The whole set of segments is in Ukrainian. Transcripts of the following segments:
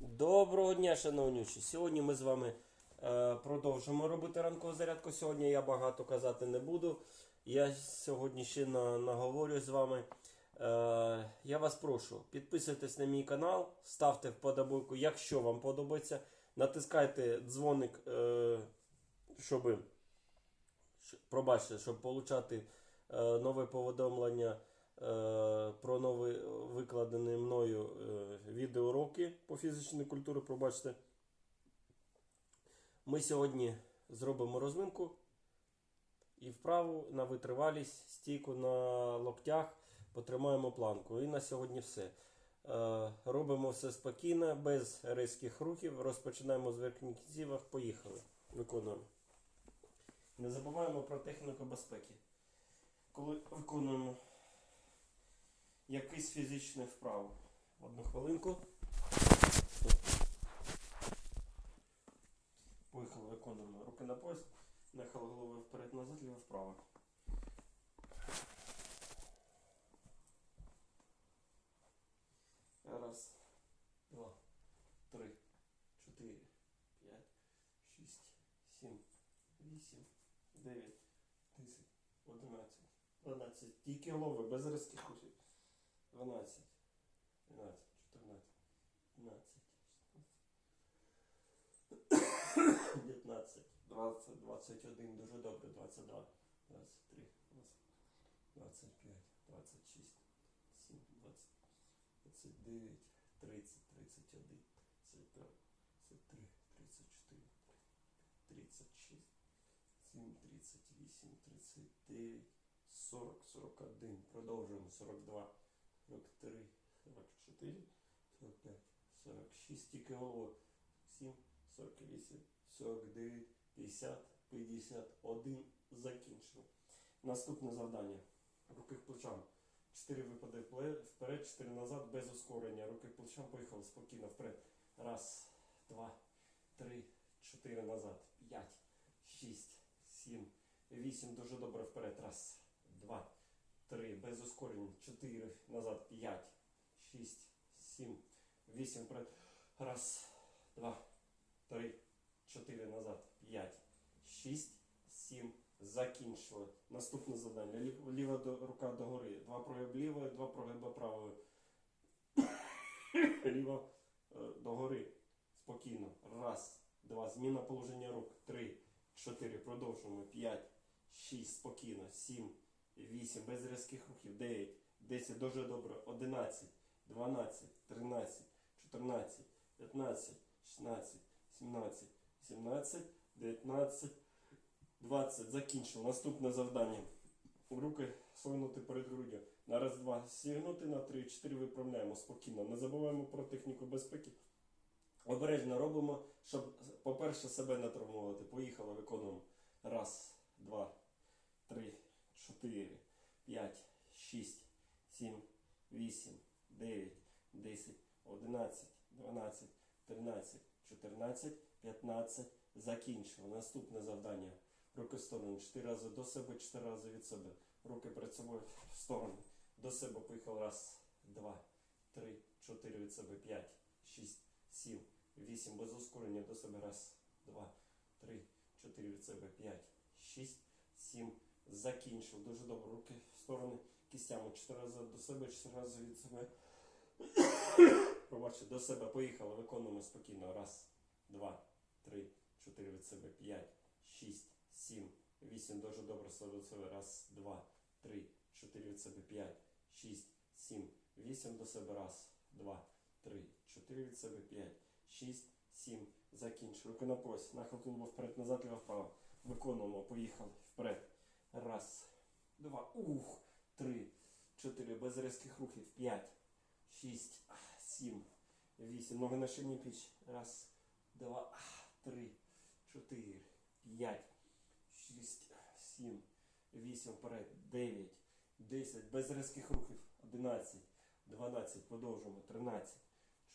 Доброго дня, шановнючі. Сьогодні ми з вами е, продовжимо робити ранкову зарядку. Сьогодні я багато казати не буду. Я сьогодні ще на, наговорю з вами. Е, я вас прошу, підписуйтесь на мій канал, ставте вподобайку, якщо вам подобається. Натискайте дзвоник, е, щоб, пробачте, щоб получати е, нове повідомлення про нові викладені мною е, відеоуроки по фізичній культурі. Пробачте. Ми сьогодні зробимо розминку і вправу на витривалість, стійку на локтях, потримаємо планку. І на сьогодні все. Е, Робимо все спокійно, без різких рухів. Розпочинаємо з верхніх кінцівок. Поїхали. Виконуємо. Не забуваємо про техніку безпеки. Коли виконуємо якийсь фізичний вправу. Одну хвилинку. Поїхали, виконуємо руки на пояс, нахил головою вперед назад, ліво вправо. Раз, два, три, чотири, п'ять, шість, сім, вісім, дев'ять, десять, одинадцять, дванадцять. Тільки голови, без різких рухів. 12, 13, 14, 15, 19, 20, 21, дуже добре, 22, 23, 25, 26, 7, 20, 29, 30, 31, 32, 33, 34, 36, 7, 38, 39, 40, 41, продовжуємо, 42, 43, 44, 45, 46, тільки головою. 7, 48, 49, 50, 51. Закінчили. Наступне завдання. Руки плечам. 4 випади вперед, 4 назад, без ускорення. Руки плечам, поїхали спокійно вперед. Раз, два, три, чотири назад. П'ять, шість, сім, вісім. Дуже добре вперед. Раз, два, три. Без ускорення. Чотири назад. П'ять, шість, сім, вісім вперед. Раз, два, три, чотири назад. П'ять, шість, сім. Закінчили. Наступне завдання. Лів- Ліва до, рука догори. Два прогиб лівої, два прогиба правої. Ліва е, догори. Спокійно. Раз, два. Зміна положення рук. Три, чотири. Продовжуємо. П'ять, шість. Спокійно. Сім, вісім. Без різких рухів. Дев'ять, десять. Дуже добре. Одинадцять, дванадцять, тринадцять, чотирнадцять, п'ятнадцять, шістнадцять, сімнадцять, сімнадцять, дев'ятнадцять. 20. Закінчив. Наступне завдання. Руки сунути перед груддю. На раз, два. Сігнути на три, чотири виправляємо спокійно. Не забуваємо про техніку безпеки. Обережно робимо, щоб, по-перше, себе не травмувати. Поїхали, виконуємо. Раз, два, три, чотири, п'ять, шість, сім, вісім, дев'ять, десять, одинадцять, дванадцять, тринадцять, чотирнадцять, п'ятнадцять. Закінчили. Наступне завдання. Руки в сторону. Чотири рази до себе, чотири рази від себе. Руки перед собою в сторону. До себе поїхав. Раз, два, три, чотири від себе, п'ять, шість, сім, вісім. Без ускорення до себе. Раз, два, три, чотири від себе, п'ять, шість, сім. Закінчив. Дуже добре. Руки в сторони кістями. Чотири рази до себе, чотири рази від себе. Пробачте, до себе поїхали. Виконуємо спокійно. Раз, два, три, чотири від себе, п'ять, шість, сім, вісім. Дуже добре до себе. Раз, два, три, чотири від себе, п'ять, шість, сім, вісім до себе. Раз, два, три, чотири від себе, п'ять, шість, сім. Закінчу. Руки на пояс. Нахил тулуба вперед, назад, ліво вправо. Виконуємо. Поїхали. Вперед. Раз, два, ух, три, чотири. Без різких рухів. П'ять, шість, сім, вісім. Ноги на ширині пліч. Раз, два, три, чотири, п'ять, шість, сім, вісім, вперед, дев'ять, десять, без різких рухів, одинадцять, дванадцять, продовжуємо, тринадцять,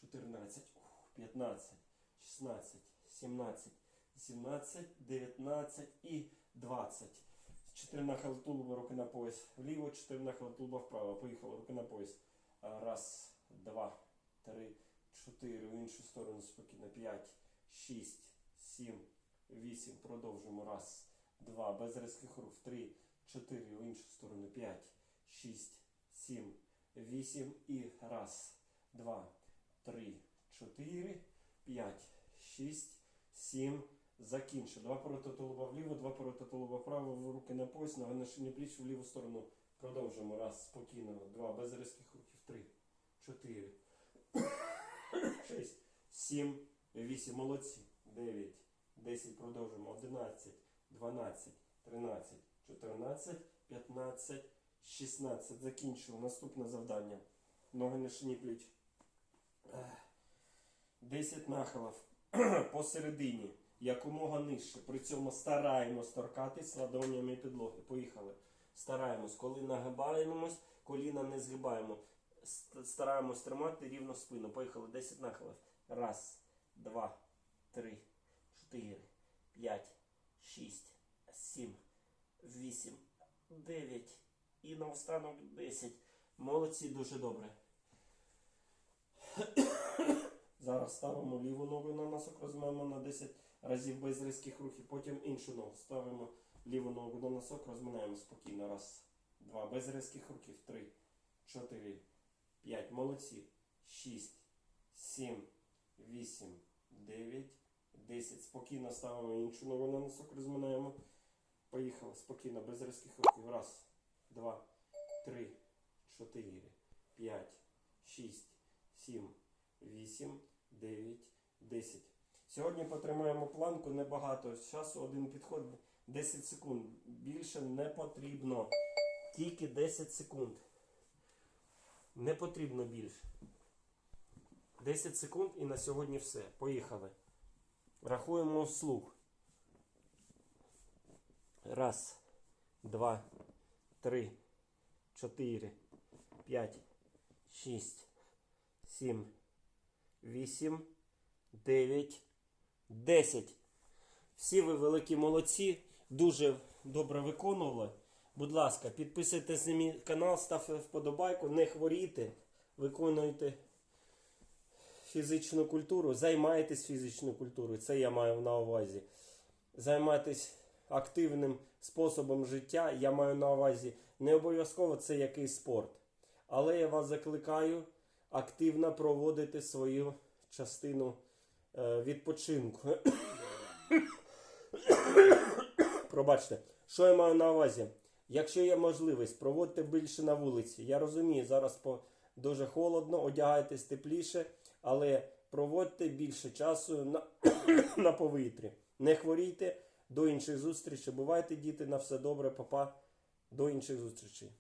чотирнадцять, ух, п'ятнадцять, шістнадцять, сімнадцять, сімнадцять, дев'ятнадцять і двадцять. Чотири нахили тулуба, руки на пояс вліво, чотири нахили тулуба вправо. Поїхали, руки на пояс. Раз, два, три, 4, в іншу сторону спокійно. 5, 6, 7, 8. Продовжуємо. Раз, два, без різких рук. 3, 4, в іншу сторону. 5, 6, 7, 8. І раз, два, три, 4, 5, 6, 7. Закінчив. Два повороти тулуба вліво, два повороти тулуба вправо, руки на пояс, ноги на шині пліч в ліву сторону. Продовжуємо. Раз, спокійно. Два, без різких рухів. Три, чотири, шість, сім, вісім. Молодці. Дев'ять, десять. Продовжуємо. Одинадцять, дванадцять, тринадцять, чотирнадцять, п'ятнадцять, шістнадцять. Закінчили. Наступне завдання. Ноги на шині пліч. Десять нахилів посередині якомога нижче. При цьому стараємось торкатись ладонями підлоги. Поїхали. Стараємось. Коли нагибаємось, коліна не згибаємо. Стараємось тримати рівно спину. Поїхали. 10 нахилів. Раз, два, три, чотири, п'ять, шість, сім, вісім, дев'ять. І наостанок 10. Молодці, дуже добре. Зараз ставимо ліву ногу на носок, розмаємо на 10 разів без різких рухів. Потім іншу ногу. Ставимо ліву ногу на носок, розминаємо спокійно. Раз, два, без різких рухів. Три, чотири, п'ять. Молодці. Шість, сім, вісім, дев'ять, десять. Спокійно ставимо іншу ногу на носок, розминаємо. Поїхали. Спокійно, без різких рухів. Раз, два, три, чотири, п'ять, шість, сім, 8, 9, 10. Сьогодні потримаємо планку небагато. З часу один підход 10 секунд. Більше не потрібно. Тільки 10 секунд. Не потрібно більше. 10 секунд і на сьогодні все. Поїхали. Рахуємо вслух. Раз, два, три, чотири, п'ять, шість, сім. 8, 9, 10. Всі ви великі молодці, дуже добре виконували. Будь ласка, підписуйтесь на мій канал, ставте вподобайку, не хворійте, виконуйте фізичну культуру, займайтесь фізичною культурою, це я маю на увазі. Займайтесь активним способом життя, я маю на увазі. Не обов'язково це якийсь спорт. Але я вас закликаю активно проводити свою частину відпочинку. Пробачте, що я маю на увазі? Якщо є можливість, проводьте більше на вулиці. Я розумію, зараз по дуже холодно, одягайтесь тепліше, але проводьте більше часу на, на повітрі. Не хворійте. До інших зустрічей. Бувайте, діти, на все добре, папа. До інших зустрічей.